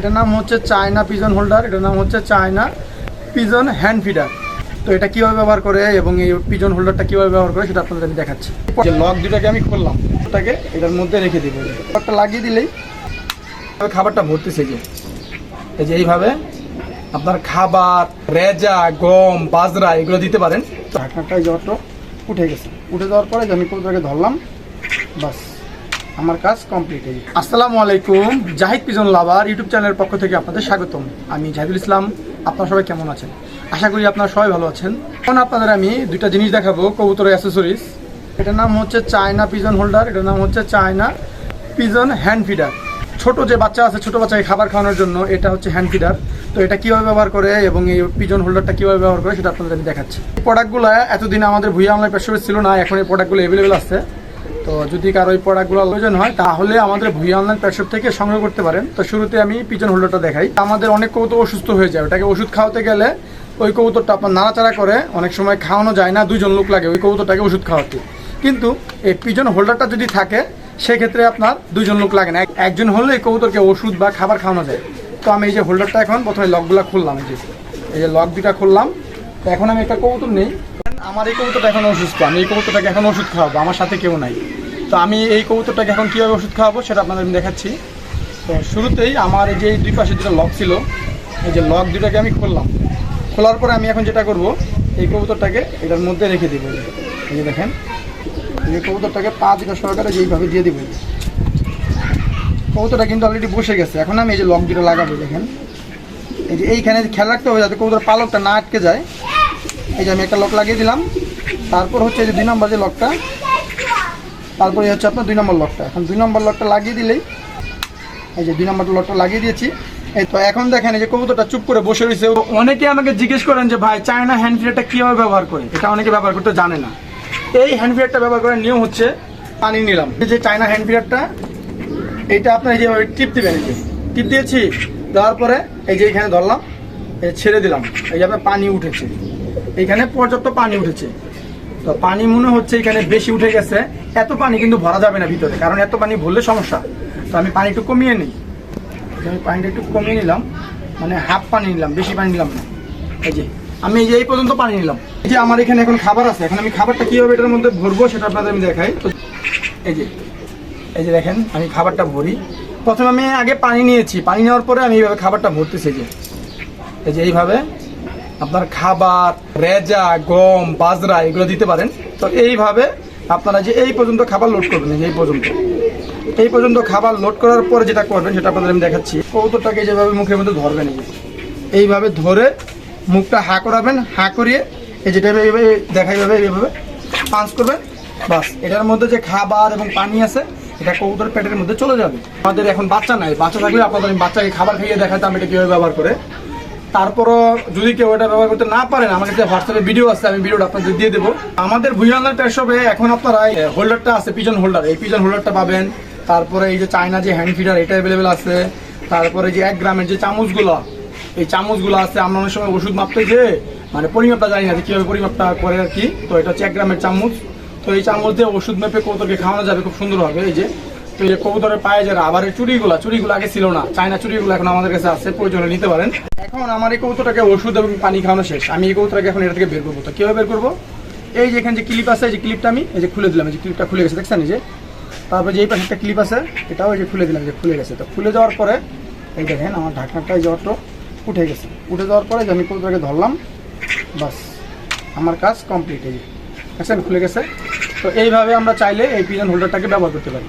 এটার নাম হচ্ছে চায়না পিজন হোল্ডার, এটার নাম হচ্ছে চায়না পিজন হ্যান্ড ফিডার। তো এটা কীভাবে ব্যবহার করে এবং এই পিজন হোল্ডারটা কীভাবে ব্যবহার করে সেটা আপনাদের আমি দেখাচ্ছি। যে লক দুটাকে আমি খুললাম, ওটাকে এটার মধ্যে রেখে দিব। লকটা লাগিয়ে দিলেই খাবারটা ভরতেছে যে এই যে এইভাবে আপনার খাবার, রেজা, গম, বাজরা এগুলো দিতে পারেন। ঢাকনাটা যত উঠে গেছে। উঠে যাওয়ার পরে আমি কৌটাকে ধরলাম, বাস। আমার কাজ কমপ্লিট হয়ে। আসসালামু আলাইকুম, জাহিদ পিজন লাভার ইউটিউব চ্যানেলের পক্ষ থেকে আপনাদের স্বাগতম। আমি জাহিদুল ইসলাম, আপনারা সবাই কেমন আছেন? আশা করি আপনারা সবাই ভালো আছেন। এখন আপনাদের আমি দুইটা জিনিস দেখাবো কবুতরের অ্যাসেসরিজ এটার নাম হচ্ছে চায়না পিজন হোল্ডার, এটার নাম হচ্ছে চায়না পিজন হ্যান্ড ফিডার ছোট যে বাচ্চা আছে, ছোট বাচ্চাকে খাবার খাওয়ানোর জন্য এটা হচ্ছে হ্যান্ড ফিডার তো এটা কীভাবে ব্যবহার করে এবং এই পিজন হোল্ডারটা কীভাবে ব্যবহার করে সেটা আপনাদের আমি দেখাচ্ছি। এই প্রোডাক্টগুলো এতদিন আমাদের ভুইয়া অনলাইন পেশে ছিল না, এখন এই প্রোডাক্টগুলো অ্যাভেলেবেল আছে। তো যদি কারও এই প্রোডাক্টগুলো প্রয়োজন হয়, তাহলে আমাদের ভুইয়া অনলাইন প্যাশপ থেকে সংগ্রহ করতে পারেন। তো শুরুতে আমি পিজন হোল্ডারটা দেখাই। আমাদের অনেক কবুতর অসুস্থ হয়ে যায়। ওটাকে ওষুধ খাওয়াতে গেলে ওই কবুতরটা আপনার নাড়াচাড়া করে। অনেক সময় খাওয়ানো যায় না দুজন লোক লাগে ওই কবুতরটাকে ওষুধ খাওয়াতে। কিন্তু এই পিজন হোল্ডারটা যদি থাকে, সেক্ষেত্রে আপনার দুজন লোক লাগে না। এক- একজন হলে এই কবুতরকে ওষুধ বা খাবার খাওয়ানো যায়। তো আমি এই যে হোল্ডারটা এখন প্রথমে লকগুলো খুললাম, এই যে এই যে লক দুটা খুললাম। এখন আমি একটা কবুতর নেই। আমার এই কবুতরটা এখন অসুস্থ। আমি এই কবুতরটাকে এখন ওষুধ খাওয়াবো। আমার সাথে কেউ নাই। তো আমি এই কবুতরটাকে এখন কীভাবে ওষুধ খাওয়াবো সেটা আপনাদের আমি দেখাচ্ছি। তো শুরুতেই আমার এই যে দুই পাশে দুটো লক ছিল, এই যে লক দুটাকে আমি খুললাম। খোলার পরে আমি এখন যেটা করব, এই কবুতরটাকে এটার মধ্যে রেখে দেবো। এই যে। দেখেন, এই কবুতরটাকে পা দুটো সহকারে যেইভাবে দিয়ে দেবো। কবুতরটা কিন্তু অলরেডি বসে গেছে। এখন আমি এই যে লক দুটো লাগাবো, দেখেন। এই যে এইখানে খেয়াল রাখতে হবে যাতে কবুতর পালকটা না আটকে যায়। এই যে আমি একটা লক লাগিয়ে দিলাম। তারপর হচ্ছে এই যে দুই নম্বর যে লকটা তারপরে হচ্ছে আপনার দুই নম্বর লকটা এখন দুই নম্বর লকটা লাগিয়ে দিলেই এই যে দুই নম্বর লকটা লাগিয়ে দিয়েছি। এই তো এখন দেখেন এই যে কবুতরটা চুপ করে বসে রয়েছে। অনেকে আমাকে জিজ্ঞেস করেন যে, ভাই, চায়না হ্যান্ড ফিডারটা কীভাবে ব্যবহার করে? এটা অনেকে ব্যবহার করতে জানে না। এই হ্যান্ড ফিডারটা ব্যবহার করার নিয়ম হচ্ছে, পানি নিলাম। এই যে চায়না হ্যান্ড ফিডারটা এইটা আপনার এই যে টিপ দিবেন, এই যে টিপ দিয়েছি, দেওয়ার পরে এই যে এখানে ধরলাম ছেড়ে দিলাম। এই যে আপনার পানি উঠেছে। এখানে পর্যাপ্ত পানি উঠেছে। তো পানি মনে হচ্ছে এখানে বেশি উঠে গেছে। এত পানি কিন্তু ভরা যাবে না ভিতরে, কারণ এত পানি ভরলে সমস্যা। তো আমি পানি একটু কমিয়ে নিই। আমি পানিটা একটু কমিয়ে নিলাম মানে হাফ পানি নিলাম, বেশি পানি নিলাম না। এই যে, আমি এই যে এই পর্যন্ত পানি নিলাম। এই যে আমার এখানে এখন খাবার আছে, এখন আমি খাবারটা কীভাবে এটার মধ্যে ভরবো সেটা আপনাদের আমি দেখাই। তো এই যে এই যে দেখেন, আমি খাবারটা ভরি। প্রথমে আমি আগে পানি নিয়েছি, পানি নেওয়ার পরে আমি এইভাবে খাবারটা ভরতেছি যে। এই যে এইভাবে আপনার খাবার, রেজা, গম, বাজরা এগুলো দিতে পারেন। তো এইভাবে আপনারা যে এই পর্যন্ত খাবার লোড করবেন, এই পর্যন্ত। এই পর্যন্ত খাবার লোড করার পরে যেটা করবেন, সেটা আপনাদের আমি দেখাচ্ছি। কৌতরটাকে যেভাবে মুখের মধ্যে ধরবেন এই এইভাবে ধরে মুখটা হা করাবেন, হা করিয়ে এই যেটা এইভাবে দেখা এইভাবে এইভাবে পাঞ্চ করবেন, বাস। এটার মধ্যে যে খাবার এবং পানি আছে, এটা কবুতর পেটের মধ্যে চলে যাবে। আমাদের এখন বাচ্চা নাই, বাচ্চা থাকলে আপনাদের বাচ্চাকে খাবার খাইয়ে দেখাতাম এটা কীভাবে ব্যবহার করে? তারপরও যদি কেউ এটা ব্যবহার করতে না পারেন আমার কাছে হোয়াটসঅ্যাপে ভিডিও আছে, আমি ভিডিওটা আপনাদের দিয়ে দেবো। আমাদের ভুইয়াঙ্গার পেট শপে এখন আপনারা হোল্ডারটা আছে পিজন হোল্ডার এই পিজন হোল্ডারটা পাবেন। তারপরে এই যে চায়না যে হ্যান্ড ফিডার এটা অ্যাভেলেবেল আছে। তারপরে যে এক গ্রামের যে চামচগুলো, এই চামচগুলো আছে, আমরা অনেক সময় ওষুধ মাপতে যে মানে পরিমাপটা জানি না যে কীভাবে পরিমাপটা করে আর কি। তো এটা হচ্ছে এক গ্রামের চামচ। তো এই চামচ দিয়ে ওষুধ মেপে কবুতরকে খাওয়ানো যাবে, খুব সুন্দর হবে। এই যে তো এই কবুতরের পায়ে যে রাবারের চুড়িগুলো চুড়িগুলো আগে ছিল না, চায়না চুড়িগুলো এখন আমাদের কাছে আছে, প্রয়োজনে নিতে পারেন। এখন আমার এই কবুতরটাকে ওষুধ এবং পানি খাওয়ানো শেষ। আমি এই কবুতরটাকে এখন এটা থেকে বের করব। তো কীভাবে বের করব? এই যে এখানে যে ক্লিপ আছে, এই যে ক্লিপটা আমি, এই যে খুলে দিলাম, এই যে ক্লিপটা খুলে গেছে, দেখছেন যে? তারপরে যে এই পাশে একটা ক্লিপ আছে, এটাও এই যে খুলে দিলাম যে খুলে গেছে। তো খুলে যাওয়ার পরে, এই দেখেন আমার ঢাকনাটা এই উঠে গেছে। উঠে যাওয়ার পরে যে আমি কবুতরটাকে ধরলাম, বাস, আমার কাজ কমপ্লিট এই যে। দেখছেন, খুলে গেছে? তো এইভাবে আমরা চাইলে এই পিজন হোল্ডারটাকে ব্যবহার করতে পারি।